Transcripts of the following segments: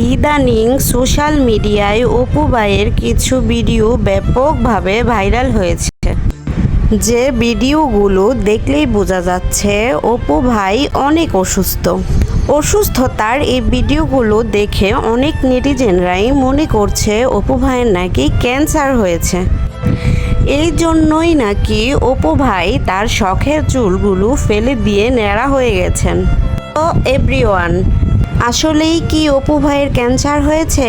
ইদানিং সোশ্যাল মিডিয়ায় অপু ভাইয়ের কিছু ভিডিও ব্যাপকভাবে ভাইরাল হয়েছে। যে ভিডিওগুলো দেখলেই বোঝা যাচ্ছে অপু ভাই অনেক অসুস্থ। অসুস্থতার এই ভিডিওগুলো দেখে অনেক নেটিজেনরাই মনে করছে অপু ভাইয়ের নাকি ক্যান্সার হয়েছে। এই জন্যই নাকি অপু ভাই তার শখের চুলগুলো ফেলে দিয়ে ন্যাড়া হয়ে গেছেন। তো এভরিওয়ান আসলেই কি অপু ভাইয়ের ক্যান্সার হয়েছে,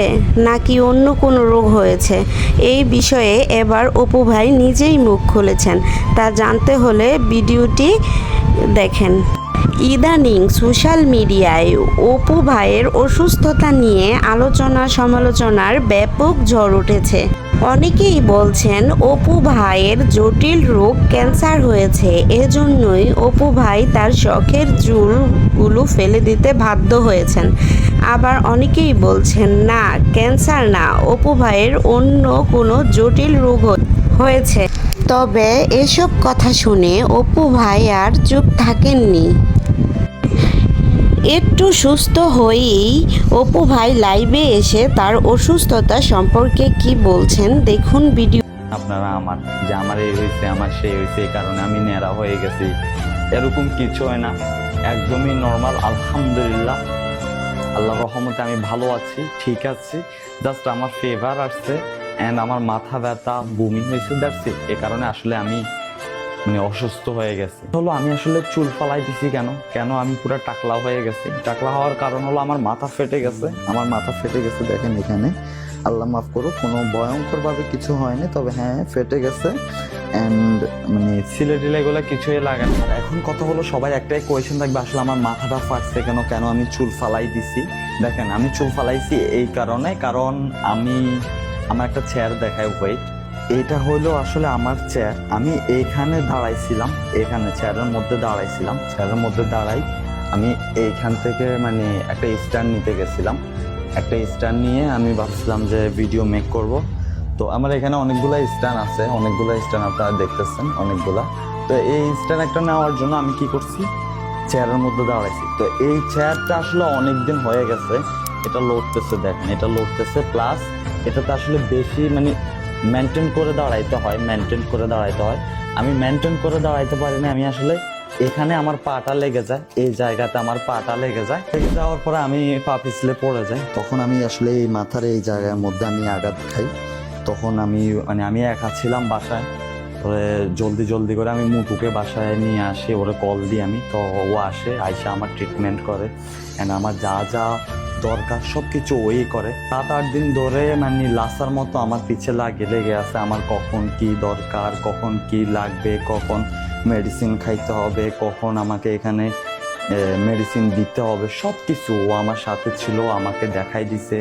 নাকি অন্য কোনো রোগ হয়েছে? এই বিষয়ে এবার অপু ভাই নিজেই মুখ খুলেছেন। তা জানতে হলে ভিডিওটি দেখেন। ইদানিং সোশ্যাল মিডিয়ায় অপু ভাইয়ের অসুস্থতা নিয়ে আলোচনা সমালোচনার ব্যাপক ঝড় উঠেছে। অনেকেই বলছেন, অপু ভাইয়ের জটিল রোগ ক্যান্সার হয়েছে। এজন্যই অপু ভাই তার শখের চুলগুলো ফেলে দিতে বাধ্য হয়েছেন। আবার অনেকেই বলছেন, না, ক্যান্সার না, অপু ভাইয়ের অন্য কোনো জটিল রোগ হয়েছে। তবে এসব কথা শুনে অপু ভাই আর চুপ থাকেননি। একটু সুস্থ হয়েই অপু ভাই লাইভে এসে তার অসুস্থতা সম্পর্কে কি বলছেন দেখুন ভিডিও আপনারা আমার, যে আমার এই হয়েছে, আমার সেই হয়েছে, এই কারণে আমি ন্যাড়া হয়ে গেছি। এরকম কিছু হয় না। একদমই নর্মাল আলহামদুলিল্লাহ। আল্লাহ রহমতে আমি ভালো আছি, ঠিক আছি। জাস্ট আমার ফেভার আসছে অ্যান্ড আমার মাথা ব্যথা, বমি হয়েছে দ্যাটস এ কারণে আসলে আমি মানে অসুস্থ হয়ে গেছে। হলো আমি আসলে চুল ফালাই দিছি কেন? কেন আমি পুরো টাকলা হয়ে গেছি? টাকলা হওয়ার কারণ হলো আমার মাথা ফেটে গেছে। আমার মাথা ফেটে গেছে দেখেন এখানে। আল্লাহ মাফ করো কোনো ভয়ঙ্করভাবে কিছু হয়নি, তবে হ্যাঁ ফেটে গেছে। অ্যান্ড মানে সিলে টিলে এগুলো কিছুই লাগে না। এখন কথা হলো সবাই একটাই কোয়েশ্চেন থাকবে, আসলে আমার মাথাটা ফাটছে কেন? কেন আমি চুল ফালাই দিছি? দেখেন, আমি চুল ফালাইছি এই কারণে, কারণ আমি, আমার একটা চেয়ার দেখায় ওয়েট এটা হলো আসলে আমার চেয়ার আমি এইখানে দাঁড়াইছিলাম, এখানে চেয়ারের মধ্যে দাঁড়াইছিলাম। চেয়ারের মধ্যে দাঁড়াই আমি এইখান থেকে মানে একটা স্ট্যান্ড নিতে গেছিলাম। একটা স্ট্যান্ড নিয়ে আমি ভাবছিলাম যে ভিডিও মেক করব। তো আমার এখানে অনেকগুলো স্ট্যান্ড আছে, অনেকগুলো স্ট্যান্ড আপনারা দেখতেছেন, অনেকগুলা। তো এই স্ট্যান্ড একটা নেওয়ার জন্য আমি কি করছি? চেয়ারের মধ্যে দাঁড়াইছি। তো এই চেয়ারটা আসলে অনেক দিন হয়ে গেছে, এটা লড়তেছে দেখেন, এটা লড়তেছে প্লাস এটাতে আসলে বেশি মানে মেনটেন করে দাঁড়াইতে হয় মেনটেন করে দাঁড়াইতে হয়। আমি মেনটেন করে দাঁড়াইতে পারি না আমি আসলে এখানে আমার পাটা লেগে যায়, এই জায়গাতে আমার পাটা লেগে যায়। লেগে যাওয়ার পরে আমি পা পিছলে পড়ে যাই। তখন আমি আসলে এই মাথার এই জায়গার মধ্যে আমি আঘাত খাই। তখন আমি মানে আমি একা ছিলাম বাসায়। পরে জলদি জলদি করে আমি মুটুকে বাসায় নিয়ে আসি, ওরে কল দিই আমি। তো ও আসে, আইসা আমার ট্রিটমেন্ট করে। অ্যান্ড আমার যা যা দরকার সব কিছু ওই করে। সাত, আট দিন ধরে মানে লাসার মতো আমার পিছে লাগে লেগে আছে, আমার কখন কি দরকার, কখন কি লাগবে, কখন মেডিসিন খাইতে হবে, কখন আমাকে এখানে মেডিসিন দিতে হবে সব কিছু ও আমার সাথে ছিল আমাকে দেখাই দিছে।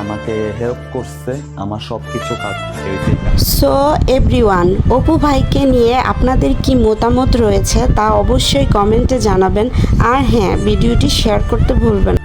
আমাকে হেল্প করছে, আমার সব কিছু কাজ সো এভরিওয়ান অপু ভাইকে নিয়ে আপনাদের কি মতামত রয়েছে তা অবশ্যই কমেন্টে জানাবেন আর হ্যাঁ ভিডিওটি শেয়ার করতে ভুলবেন।